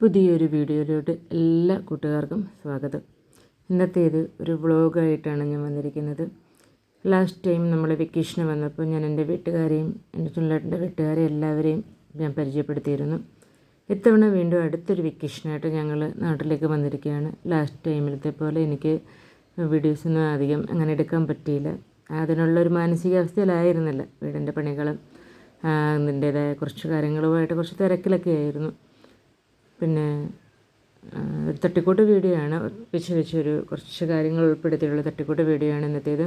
പുതിയൊരു വീഡിയോയിലോട്ട് എല്ലാ കൂട്ടുകാർക്കും സ്വാഗതം. ഇന്നത്തേത് ഒരു വ്ളോഗായിട്ടാണ് ഞാൻ വന്നിരിക്കുന്നത്. ലാസ്റ്റ് ടൈം നമ്മൾ വെക്കേഷന് വന്നപ്പോൾ ഞാൻ എന്റെ വീട്ടുകാരെയും എന്റെ ചുള്ളേട്ടന്റെ വീട്ടുകാരെ എല്ലാവരെയും ഞാൻ പരിചയപ്പെടുത്തിയിരുന്നു. ഇത്തവണ വീണ്ടും അടുത്തൊരു വെക്കേഷനായിട്ട് ഞങ്ങൾ നാട്ടിലേക്ക് വന്നിരിക്കുകയാണ്. ലാസ്റ്റ് ടൈമിലത്തെ പോലെ എനിക്ക് വീഡിയോസൊന്നും അധികം അങ്ങനെ എടുക്കാൻ പറ്റിയില്ല. അതിനുള്ളൊരു മാനസികാവസ്ഥയിലായിരുന്നില്ല. വീടിന്റെ പണികളും അതിന്റേതായ കുറച്ച് കാര്യങ്ങളുമായിട്ട് കുറച്ച് തിരക്കിലൊക്കെ ആയിരുന്നു. പിന്നെ ഒരു തട്ടിക്കൂട്ട് വീഡിയോ ആണ് വെച്ച് വെച്ചൊരു കുറച്ച് കാര്യങ്ങൾ ഉൾപ്പെടുത്തിയുള്ള തട്ടിക്കൂട്ട് വീഡിയോ ആണ് ഇന്നത്തേത്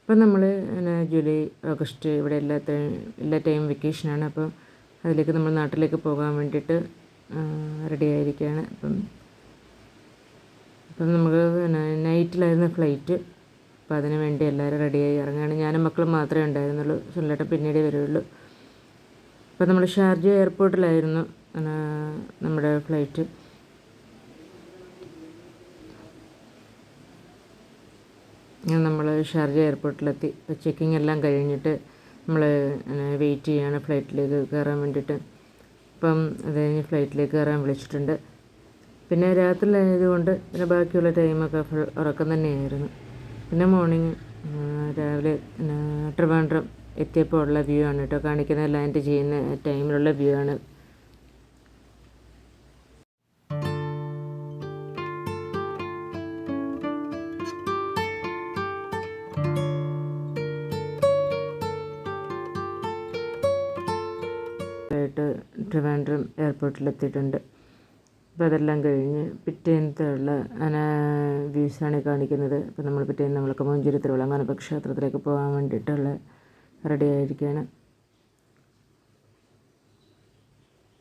അപ്പം നമ്മൾ ജൂലൈ ഓഗസ്റ്റ് ഇവിടെ എല്ലാ എല്ലാ ടൈം വെക്കേഷനാണ് അപ്പോൾ അതിലേക്ക് നമ്മൾ നാട്ടിലേക്ക് പോകാൻ വേണ്ടിയിട്ട് റെഡി ആയിരിക്കുകയാണ് അപ്പം അപ്പം നമുക്ക് നൈറ്റിലായിരുന്നു ഫ്ലൈറ്റ് അപ്പോൾ അതിന് വേണ്ടി എല്ലാവരും റെഡിയായി ഇറങ്ങുകയാണ് ഞാനും മക്കളും മാത്രമേ ഉണ്ടായിരുന്നുള്ളൂ. സുനിലേട്ടൻ പിന്നീടേ വരുള്ളൂ. അപ്പോൾ നമ്മൾ ഷാർജ എയർപോർട്ടിലായിരുന്നു നമ്മുടെ ഫ്ലൈറ്റ് നമ്മൾ ഷാർജ എയർപോർട്ടിലെത്തി. ഇപ്പോൾ ചെക്കിംഗ് എല്ലാം കഴിഞ്ഞിട്ട് നമ്മൾ വെയിറ്റ് ചെയ്യാണ് ഫ്ലൈറ്റിലേക്ക് കയറാൻ വേണ്ടിയിട്ട്. ഇപ്പം അത് കഴിഞ്ഞ് ഫ്ലൈറ്റിലേക്ക് കയറാൻ വിളിച്ചിട്ടുണ്ട്. പിന്നെ രാത്രി രാത്രിയിലായതുകൊണ്ട് പിന്നെ ബാക്കിയുള്ള ടൈമൊക്കെ ഫുൾ ഉറക്കം തന്നെയായിരുന്നു. പിന്നെ മോർണിംഗ് രാവിലെ ട്രിവാൻഡ്രം എത്തിയപ്പോൾ ഉള്ള വ്യൂ ആണ് കേട്ടോ. കാണിക്കുന്ന ലാൻഡ് ചെയ്യുന്ന ടൈമിലുള്ള വ്യൂ ആണ്. ആയിട്ട് ട്രിവാൻഡ്രം എയർപോർട്ടിലെത്തിയിട്ടുണ്ട്. അപ്പോൾ അതെല്ലാം കഴിഞ്ഞ് പിറ്റേന്നത്തെ ഉള്ള വ്യൂസാണ് കാണിക്കുന്നത്. അപ്പോൾ നമ്മൾ പിറ്റേന്ന് നമ്മൾ കമോഞ്ചേരി അങ്ങനെ ക്ഷേത്രത്തിലേക്ക് പോകാൻ വേണ്ടിയിട്ടുള്ള റെഡി ആയിരിക്കുകയാണ്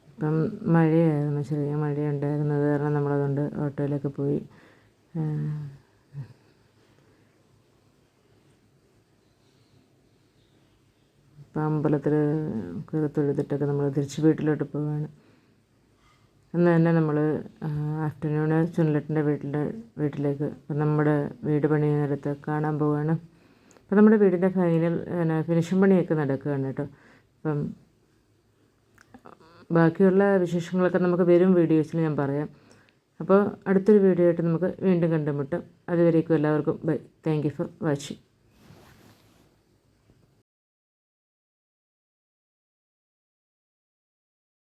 ഇപ്പം മഴയായിരുന്നു ചെറിയ മഴയുണ്ടായിരുന്നത് കാരണം നമ്മളതുകൊണ്ട് ഓട്ടോയിലൊക്കെ പോയി ഇപ്പം അമ്പലത്തിൽ കയറി തൊഴുതിട്ടൊക്കെ നമ്മൾ തിരിച്ച് വീട്ടിലോട്ട് പോവുകയാണ് അന്ന് തന്നെ നമ്മൾ ആഫ്റ്റർനൂണ് ചുനലട്ടിന്റെ വീട്ടിലെ വീട്ടിലേക്ക് ഇപ്പം നമ്മുടെ വീട് പണിയുന്നിടത്ത് കാണാൻ പോവുകയാണ് അപ്പം നമ്മുടെ വീടിന്റെ ഫൈനൽ പിന്നെ ഫിനിഷിംഗ് പണിയൊക്കെ നടക്കുകയാണ് കേട്ടോ. അപ്പം ബാക്കിയുള്ള വിശേഷങ്ങളൊക്കെ നമുക്ക് വരും വീഡിയോസിൽ ഞാൻ പറയാം. അപ്പോൾ അടുത്തൊരു വീഡിയോ ആയിട്ട് നമുക്ക് വീണ്ടും കണ്ടുമുട്ടാം. അതുവരേക്കും എല്ലാവർക്കും bye. Thank you for watching.